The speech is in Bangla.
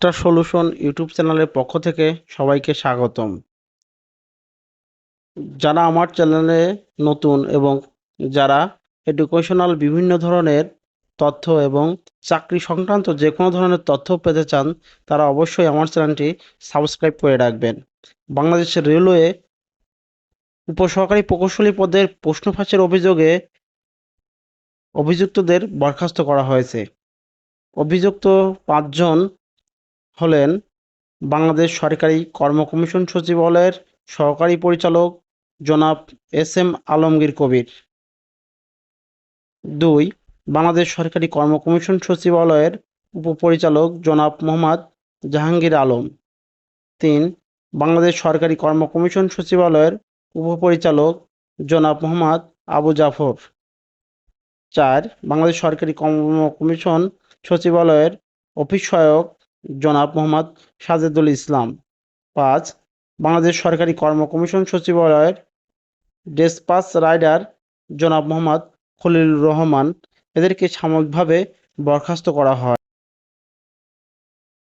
মাস্টার সলিউশন ইউটিউব চ্যানেলের পক্ষ থেকে সবাইকে স্বাগতম। যারা আমার চ্যানেলে নতুন এবং যারা এডুকেশনাল বিভিন্ন ধরনের তথ্য এবং চাকরি সংক্রান্ত যে কোনো ধরনের তথ্য পেতে চান, তারা অবশ্যই আমার চ্যানেলটি সাবস্ক্রাইব করে রাখবেন। বাংলাদেশের রেলওয়ে উপসহকারী প্রকৌশলী পদের প্রশ্ন ফাঁসের অভিযোগে অভিযুক্তদের বরখাস্ত করা হয়েছে। অভিযুক্ত পাঁচজন হলেন বাংলাদেশ সরকারি কর্ম কমিশন সচিবালয়ের সহকারী পরিচালক জনাব এস এম আলমগীর কবির। দুই, বাংলাদেশ সরকারি কর্ম কমিশন সচিবালয়ের উপপরিচালক জনাব মোহাম্মদ জাহাঙ্গীর আলম। তিন, বাংলাদেশ সরকারি কর্ম কমিশন সচিবালয়ের উপপরিচালক জনাব মোহাম্মদ আবু জাফর। চার, বাংলাদেশ সরকারি কর্ম কমিশন সচিবালয়ের অফিস সহায়ক জনাব মোহাম্মদ সাজেদুল ইসলাম। পাঁচ, বাংলাদেশ সরকারি কর্ম কমিশন সচিবালয়ের ডেসপাস রাইডার জনাব মোহাম্মদ খলিল রহমান। এদেরকে সাময়িকভাবে বরখাস্ত করা হয়।